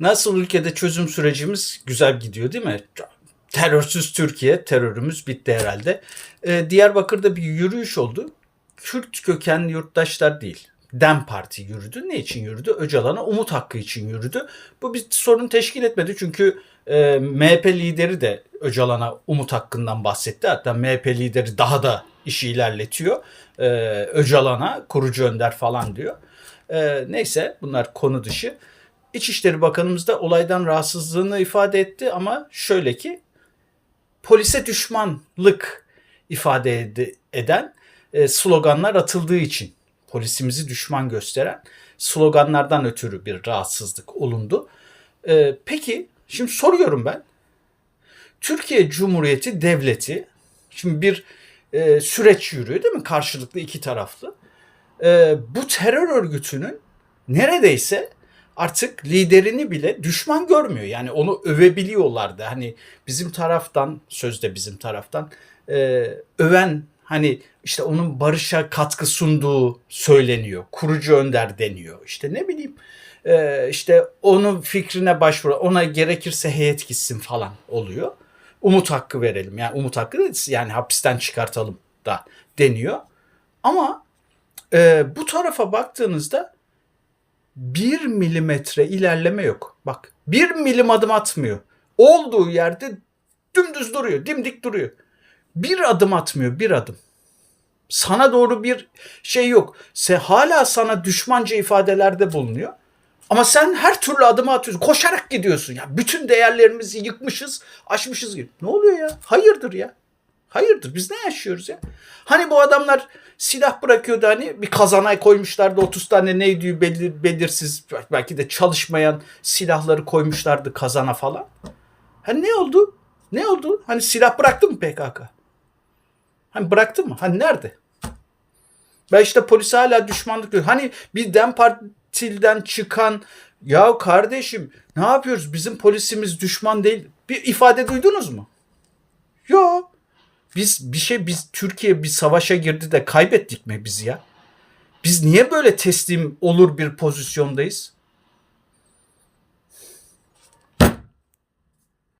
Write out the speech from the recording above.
Nasıl ülkede çözüm sürecimiz güzel gidiyor değil mi? Terörsüz Türkiye, terörümüz bitti herhalde. Ee, Diyarbakır'da bir yürüyüş oldu. Kürt kökenli yurttaşlar değil. DEM Parti yürüdü. Ne için yürüdü? Öcalan'a umut hakkı için yürüdü. Bu bir sorun teşkil etmedi çünkü e, MHP lideri de Öcalan'a umut hakkından bahsetti. Hatta MHP lideri daha da işi ilerletiyor. E, Öcalan'a kurucu önder falan diyor. E, neyse bunlar konu dışı. İçişleri Bakanımız da olaydan rahatsızlığını ifade etti ama şöyle ki polise düşmanlık ifade ed- eden e, sloganlar atıldığı için polisimizi düşman gösteren sloganlardan ötürü bir rahatsızlık olundu. E, peki şimdi soruyorum ben. Türkiye Cumhuriyeti Devleti şimdi bir e, süreç yürüyor değil mi? Karşılıklı iki taraflı. E, bu terör örgütünün neredeyse artık liderini bile düşman görmüyor. Yani onu övebiliyorlardı. Hani bizim taraftan sözde bizim taraftan e, öven hani işte onun barışa katkı sunduğu söyleniyor. Kurucu önder deniyor. İşte ne bileyim e, işte onun fikrine başvuru ona gerekirse heyet gitsin falan oluyor. Umut hakkı verelim. Yani umut hakkı da yani hapisten çıkartalım da deniyor. Ama e, bu tarafa baktığınızda bir milimetre ilerleme yok. Bak bir milim adım atmıyor. Olduğu yerde dümdüz duruyor, dimdik duruyor. Bir adım atmıyor, bir adım. Sana doğru bir şey yok. Se hala sana düşmanca ifadelerde bulunuyor. Ama sen her türlü adımı atıyorsun. Koşarak gidiyorsun ya. Bütün değerlerimizi yıkmışız, aşmışız gibi. Ne oluyor ya? Hayırdır ya? Hayırdır biz ne yaşıyoruz ya? Hani bu adamlar silah bırakıyordu hani bir kazanay koymuşlardı 30 tane neydi belir, belirsiz belki de çalışmayan silahları koymuşlardı kazana falan. Hani ne oldu? Ne oldu? Hani silah bıraktı mı PKK? Hani bıraktı mı? Hani nerede? Ben işte polise hala düşmanlık diyor. Hani bir DEM Parti'den çıkan ya kardeşim ne yapıyoruz? Bizim polisimiz düşman değil. Bir ifade duydunuz mu? Yok. Biz bir şey biz Türkiye bir savaşa girdi de kaybettik mi biz ya? Biz niye böyle teslim olur bir pozisyondayız?